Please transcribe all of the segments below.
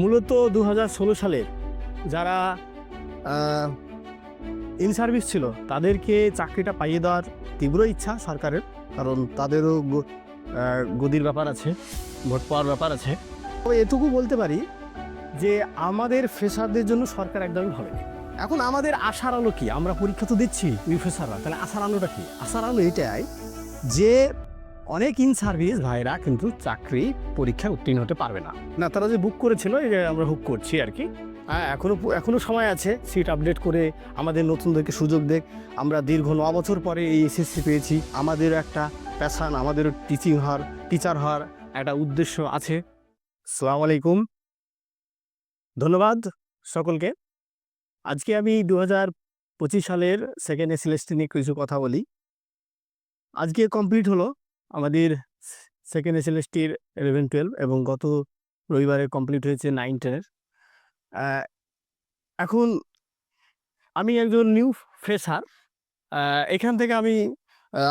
মূলত দু সালের যারা ইন সার্ভিস ছিল, তাদেরকে চাকরিটা পাইয়ে দেওয়ার তীব্র ইচ্ছা সরকারের। কারণ তাদেরও গদির ব্যাপার আছে, ভোট পাওয়ার ব্যাপার আছে। তবে এটুকু বলতে পারি যে, আমাদের ফ্রেশারদের জন্য সরকার একদমই ভাবেনি এখন আমাদের আশার আলো কি? আমরা পরীক্ষা তো দিচ্ছি ফ্রেশাররা তাহলে আশার আলোটা কি? আশার আলো এটাই যে অনেক ইন সার্ভিস ভাইরা কিন্তু চাকরি, পরীক্ষায় উত্তীর্ণ হতে পারবে না। না, তারা যে বুক করেছিল আমরা বুক করছি আর কি হ্যাঁ এখনও এখনও সময় আছে সিট আপডেট করে আমাদের নতুনদেরকে সুযোগ দেখ আমরা দীর্ঘ ন বছর পরে এই এসএসসি পেয়েছি। আমাদের একটা প্যাশান আমাদের টিচিং হওয়ার টিচার হওয়ার একটা উদ্দেশ্য আছে। সালাম আলাইকুম। ধন্যবাদ সকলকে। আজকে আমি দু হাজার পঁচিশ সালের সেকেন্ড এসএলএসটি নিয়ে কিছু কথা বলি। আজকে কমপ্লিট হলো। আমাদের সেকেন্ড এসএলএসটির ইলেভেন টুয়েলভ এবং গত রবিবারে কমপ্লিট হয়েছে নাইন টেনের এখন আমি একজন নিউ ফ্রেশার এখান থেকে আমি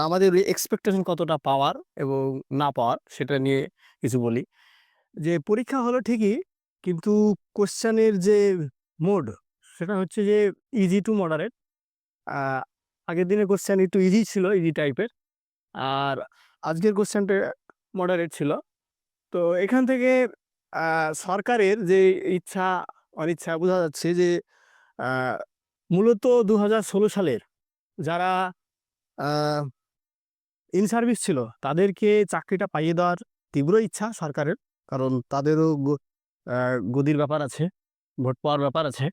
আমাদের এক্সপেকটেশন কতটা পাওয়ার এবং না পাওয়ার সেটা নিয়ে কিছু বলি। যে পরীক্ষা হলো ঠিকই, কিন্তু কোশ্চেনের যে মোড সেটা হচ্ছে যে ইজি টু মডারেট আগের দিনে কোশ্চেন একটু ইজি ছিল ইজি টাইপের আর আজকের কোশ্চেনটা মডারেট ছিল। তো এখান থেকে সরকারের যে ইচ্ছা অনিচ্ছা বোঝা যাচ্ছে যে মূলত দু ষোলো সালের যারা ইন সার্ভিস ছিল তাদেরকে চাকরিটা পাইয়ে দেওয়ার তীব্র ইচ্ছা সরকারের কারণ তাদেরও গদির ব্যাপার আছে ভোট পাওয়ার ব্যাপার আছে।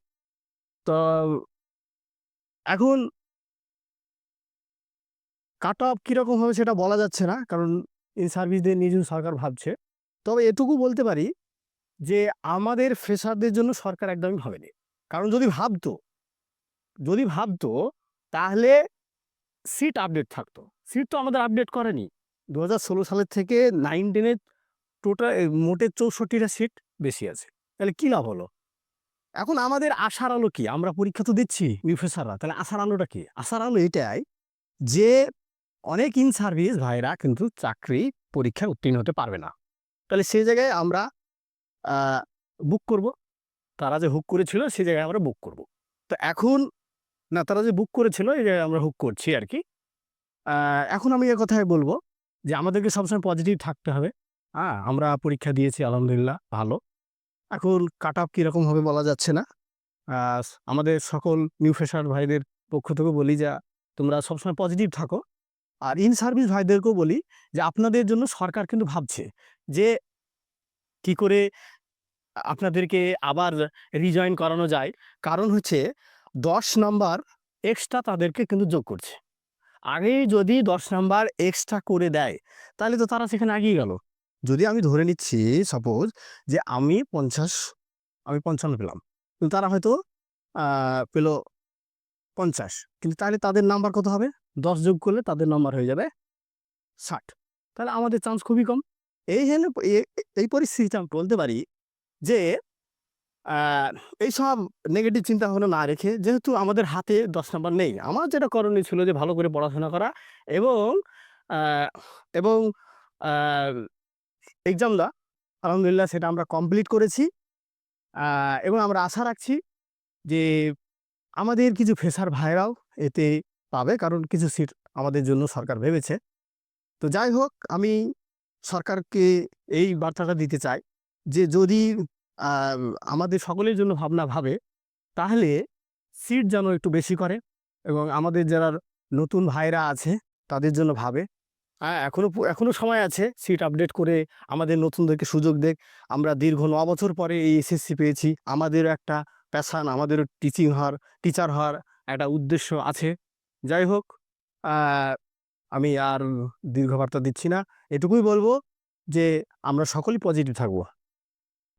তো এখন কাট অফ কীরকম হবে সেটা বলা যাচ্ছে না, কারণ ইন সার্ভিসদের নিজেও সরকার ভাবছে। তবে এটুকু বলতে পারি যে আমাদের ফ্রেশারদের জন্য সরকার একদমই ভাবেনি। কারণ যদি ভাবতো যদি ভাবতো তাহলে সিট আপডেট থাকতো। সিট তো আমাদের আপডেট করেনি। দু হাজার ষোলো সালের থেকে নাইন টেনের টোটাল মোটে চৌষট্টিটা সিট বেশি আছে। তাহলে কী লাভ হলো? এখন আমাদের আশার আলো কি? আমরা পরীক্ষা তো দিচ্ছি ফ্রেশাররা তাহলে আশার আলোটা কি? আশার আলো এটাই যে অনেক ইন সার্ভিস ভাইরা কিন্তু চাকরি পরীক্ষায় উত্তীর্ণ হতে পারবে না। তাহলে সেই জায়গায় আমরা বুক করব। তারা যে হুক করেছিল, সেই জায়গায় আমরা বুক করব। তো এখন, না, তারা যে বুক করেছিল, এই জায়গায় আমরা হুক করছি আর কি। এখন আমি এ কথাই বলব যে আমাদেরকে সবসময় পজিটিভ থাকতে হবে। হ্যাঁ আমরা পরীক্ষা দিয়েছি, আলহামদুলিল্লাহ, ভালো। এখন কাট আপ কীরকম হবে বলা যাচ্ছে না। আমাদের সকল নিউ ফ্রেশার ভাইদের পক্ষ থেকে বলি যা, তোমরা সবসময় পজিটিভ থাকো। আর ইন সার্ভিস ভাইদেরকেও বলি যে আপনাদের জন্য সরকার কিন্তু ভাবছে যে কি করে আপনাদেরকে আবার রিজয়েন করানো যায়। কারণ হচ্ছে দশ নাম্বার এক্সট্রা তাদেরকে কিন্তু যোগ করছে। আগেই যদি দশ নাম্বার এক্সট্রা করে দেয়, তাহলে তো তারা সেখানে এগিয়ে গেল। যদি আমি ধরে নিচ্ছি সাপোজ যে আমি পঞ্চাশ, আমি পঞ্চান্ন পেলাম, কিন্তু তারা হয়তো পেল পঞ্চাশ, কিন্তু তাহলে তাদের নাম্বার কত হবে? দশ যোগ করলে তাদের নাম্বার হয়ে যাবে ষাট। তাহলে আমাদের চান্স খুবই কম। এই এ- এই পরিস্থিতিতে আমি বলতে পারি যে আহ, এইসব নেগেটিভ চিন্তা ভাবনা না রেখে যেহেতু আমাদের হাতে দশ নাম্বার নেই আমার যেটা করণীয় ছিল যে ভালো করে পড়াশোনা করা এবং এবং এক্সাম দেওয়া আলহামদুলিল্লাহ সেটা আমরা কমপ্লিট করেছি। এবং আমরা আশা রাখছি যে আমাদের কিছু ফেসার ভাইরাও এতে পাবে। কারণ কিছু সিট আমাদের জন্য সরকার ভেবেছে। তো যাই হোক, আমি সরকারকে এই বার্তাটা দিতে চাই যে যদি আমাদের সকলের জন্য ভাবনা ভাবে, তাহলে সিট যেন একটু বেশি করে এবং আমাদের যারা নতুন ভাইরা আছে, তাদের জন্য ভাবে। হ্যাঁ এখনও প- এখনও সময় আছে সিট আপডেট করে আমাদের নতুনদেরকে সুযোগ দেখ আমরা দীর্ঘ ন বছর পরে এই এসএসসি পেয়েছি। আমাদের একটা প্যাশান আমাদের টিচিং হওয়ার টিচার হওয়ার একটা উদ্দেশ্য আছে। যাই হোক আমি আর দীর্ঘ বার্তা দিচ্ছি না। এটুকুই বলব যে, আমরা সকলেই পজিটিভ থাকব।